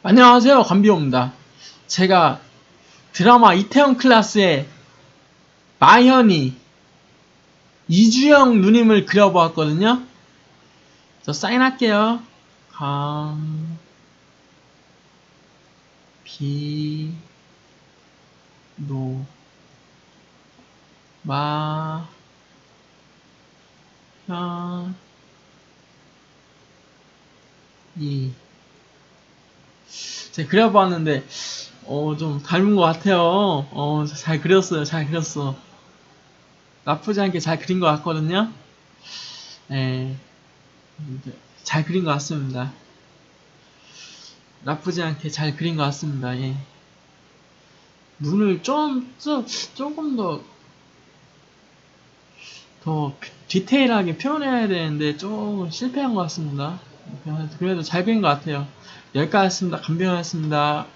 안녕하세요 관비호입니다. 제가 드라마 이태원 클라스의 마현이 이주영 누님을 그려보았거든요. 저 사인할게요. 강... 비... 노... 마... 현... 이... 제가 그려봤는데 어 좀 닮은 것 같아요. 어 잘 그렸어요. 잘 그렸어. 나쁘지 않게 잘 그린 것 같거든요. 네. 잘 그린 것 같습니다. 나쁘지 않게 잘 그린 것 같습니다. 예. 눈을 좀, 좀 조금 더, 더 디테일하게 표현해야 되는데 조금 실패한 것 같습니다. 그래도 잘 그린 것 같아요. 여기까지 했습니다. 감병이었습니다.